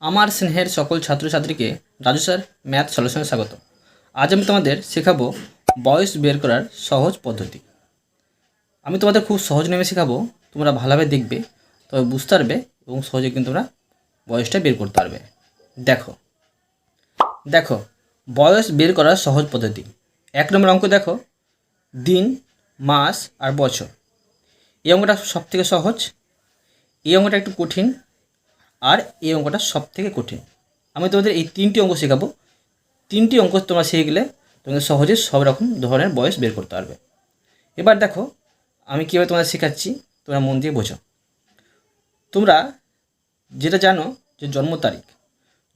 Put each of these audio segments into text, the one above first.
আমার স্নেহের সকল ছাত্রছাত্রীকে রাজু স্যার, ম্যাথ সলিউশনে স্বাগত। আজ আমি তোমাদের শেখাবো বয়স বের করার সহজ পদ্ধতি। আমি তোমাদের খুব সহজ নেমে শেখাবো, তোমরা ভালোভাবে দেখবে, তবে বুঝতে পারবে এবং সহজে কিন্তু তোমরা বয়সটা বের করতে পারবে। দেখো। দেখো, বয়স বের করার সহজ পদ্ধতি। এক নম্বর অঙ্ক দেখো, দিন, মাস আর বছর। এই অঙ্কটা সব থেকে সহজ। এই অঙ্কটা একটু কঠিন আর এই অঙ্কটা সব থেকে কঠিন। আমি তোমাদের এই তিনটি অঙ্ক শেখাবো। তিনটি অঙ্ক তোমরা শিখে গেলে তোমাদের সহজে সব রকম ধরনের বয়স বের করতে পারবে। এবার দেখো, আমি কীভাবে তোমাদের শেখাচ্ছি, তোমরা মন দিয়ে বোঝো। তোমরা যেটা জানো যে জন্ম তারিখ।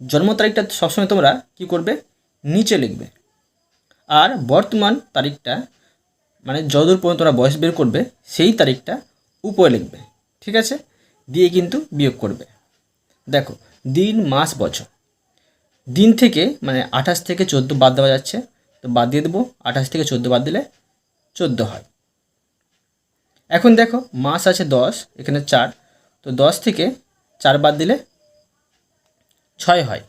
জন্ম তারিখটা সবসময় তোমরা কি করবে? নিচে লিখবে। আর বর্তমান তারিখটা মানে যতদূর পর্যন্ত তোমরা বয়স বের করবে, সেই তারিখটা উপরে লিখবে। ঠিক আছে? দিয়ে কিন্তু বিয়োগ করবে। দেখো, দিন, মাস, বছর। দিন থেকে মানে আঠাশ থেকে চোদ্দ বাদ দেওয়া যাচ্ছে, তো বাদ দিয়ে দেবো, আঠাশ থেকে চোদ্দ বাদ দিলে চোদ্দ হয়। এখন দেখো, মাস আছে দশ, এখানে চার, তো দশ থেকে চার বাদ দিলে ছয় হয়।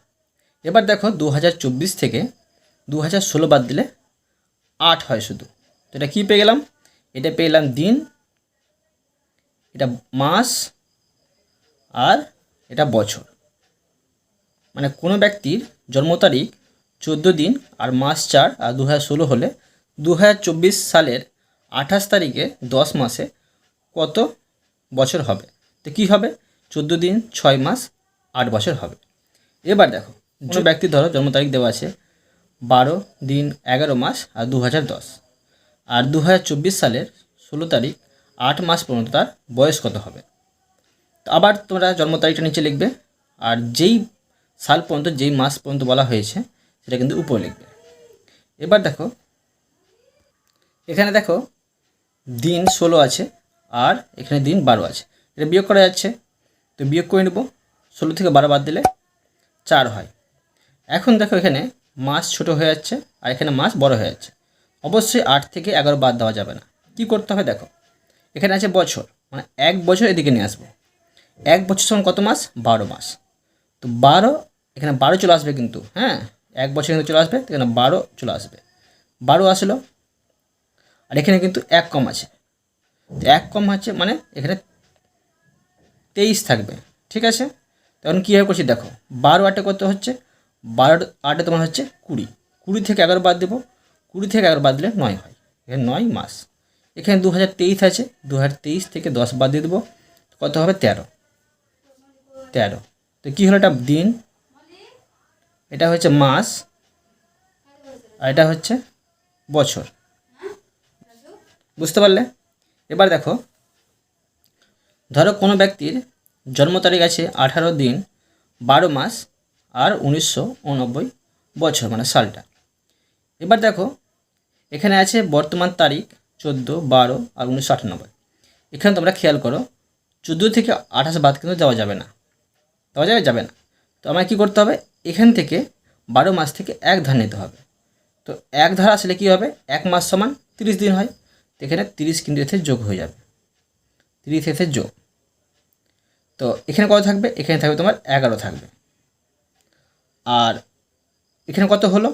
এবার দেখো দু হাজার চব্বিশ থেকে দু হাজার ষোলো বাদ দিলে আট হয় শুধু। তো এটা কী পেয়ে গেলাম? এটা পেয়ে গেলাম দিন, এটা মাস, আর এটা বছর। মানে কোনো ব্যক্তির জন্ম তারিখ চোদ্দ দিন আর মাস চার আর দু হাজার ষোলো হলে দু হাজার চব্বিশ সালের আঠাশ তারিখে দশ মাসে কত বছর হবে? তো কী হবে? চোদ্দ দিন ছয় মাস আট বছর হবে। এবার দেখো যে ব্যক্তি ধরো জন্ম তারিখ দেওয়া আছে বারো দিন এগারো মাস আর দু হাজার দশ। আর দু হাজার চব্বিশ সালের ষোলো তারিখ আট মাস পর্যন্ত তার বয়স কত হবে? আবার তোমরা জন্ম তারিখটা নিচে লিখবে, আর যেই সাল পর্যন্ত, যেই মাস পর্যন্ত বলা হয়েছে, সেটা কিন্তু উপরে লিখবে। এবার দেখো, এখানে দেখো, দিন ষোলো আছে, আর এখানে দিন বারো আছে। এটা বিয়োগ করা যাচ্ছে, তো বিয়োগ করে নেব। ষোলো থেকে বারো বাদ দিলে চার হয়। এখন দেখো এখানে মাস ছোট হয়ে যাচ্ছে, আর এখানে মাস বড় হয়ে যাচ্ছে। অবশ্যই আট থেকে এগারো বাদ দেওয়া যাবে না। কি করতে হবে দেখো, এখানে আছে বছর মানে এক বছর এদিকে নিয়ে আসব। এক বছর সমান কত মাস? বারো মাস। তো বারো, এখানে বারো চলে আসবে কিন্তু হ্যাঁ? এক বছর কিন্তু চলে আসবে, এখানে বারো চলে আসবে। বারো আসলো, আর এখানে কিন্তু এক কম আছে। তো এক কম আছে মানে এখানে তেইশ থাকবে, ঠিক আছে? তখন কীভাবে করছি দেখো, বারো আটে কত হচ্ছে? বারো আটে তোমার হচ্ছে কুড়ি। কুড়ি থেকে এগারো বাদ দেবো, কুড়ি থেকে এগারো বাদ দিলে নয় হয়, এখানে নয় মাস। এখানে দু হাজার তেইশ আছে দু হাজার তেইশ থেকে দশ বাদ দিয়ে দেবো কত হবে? তেরো। তেরো। তো কী হলো এটা দিন? এটা হচ্ছে মাস আর এটা হচ্ছে বছর। বুঝতে পারলে? এবার দেখো, ধরো কোনো ব্যক্তির জন্ম তারিখ আছে আঠারো দিন, বারো মাস আর উনিশশো বছর মানে সালটা। এবার দেখো, এখানে আছে বর্তমান তারিখ চোদ্দ, বারো আর উনিশশো আটানব্বই। এখানে তোমরা খেয়াল করো, চোদ্দ থেকে আঠাশ বাদ কিন্তু দেওয়া যাবে না। দেওয়া যাবে যাবে না তো আমায় কী করতে হবে? এখান থেকে বারো মাস থেকে এক ধার নিতে হবে। তো এক ধার আসলে কী হবে? এক মাস সমান তিরিশ দিন হয়। তো এখানে তিরিশ কিন্তু এতে যোগ হয়ে যাবে। তিরিশ এতে যোগ। তো এখানে কত থাকবে? এখানে থাকবে তোমার এগারো থাকবে। আর এখানে কত হলো?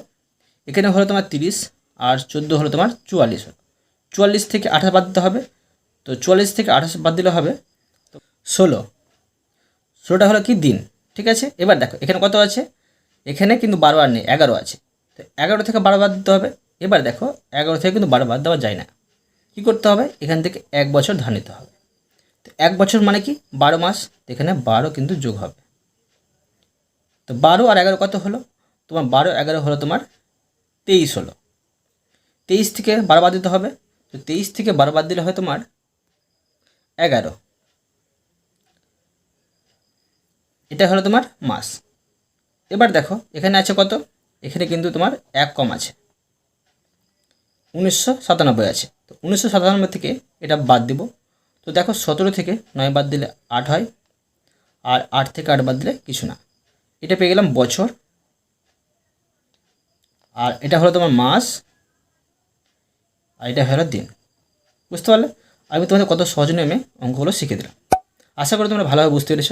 এখানে হলো তোমার তিরিশ, আর চোদ্দ হলো তোমার চুয়াল্লিশ হলো। চুয়াল্লিশ থেকে আঠাশ বাদ দিতে হবে। তো চুয়াল্লিশ থেকে আঠাশ বাদ দিলে হবে তো ষোলো। ষোলোটা হলো কি দিন? ঠিক আছে? এবার দেখো, এখানে কত আছে? এখানে কিন্তু বারো আর নেই, এগারো আছে। তো এগারো থেকে বারো বাদ দিতে হবে। এবার দেখো, এগারো থেকে কিন্তু বারো বাদ দেওয়া যায় না। কী করতে হবে? এখান থেকে এক বছর ধার নিতে হবে। তো এক বছর মানে কি? বারো মাস এখানে বারো কিন্তু যোগ হবে। তো বারো আর এগারো কত হলো? তোমার বারো, এগারো হলো তোমার তেইশ হলো। তেইশ থেকে বারো বাদ দিতে হবে। তো তেইশ থেকে বারো বাদ দিলে হয় তোমার এগারো। এটা হলো তোমার মাস। এবার দেখো, এখানে আছে কত? এখানে কিন্তু তোমার এক কম আছে। উনিশশো সাতানব্বই আছে। তো উনিশশো সাতানব্বই থেকে এটা বাদ দিব। তো দেখো, সতেরো থেকে নয় বাদ দিলে আট হয়, আর আট থেকে আট বাদ দিলে কিছু না। এটা পেয়ে গেলাম বছর। আর এটা হলো তোমার মাস। আর এটা হলো দিন। বুঝতে পারলে? আমি তোমাদের কত সহজ নেমে অঙ্কগুলো শিখে দিলাম। আশা করি তোমরা ভালোভাবে বুঝতে পেরেছ।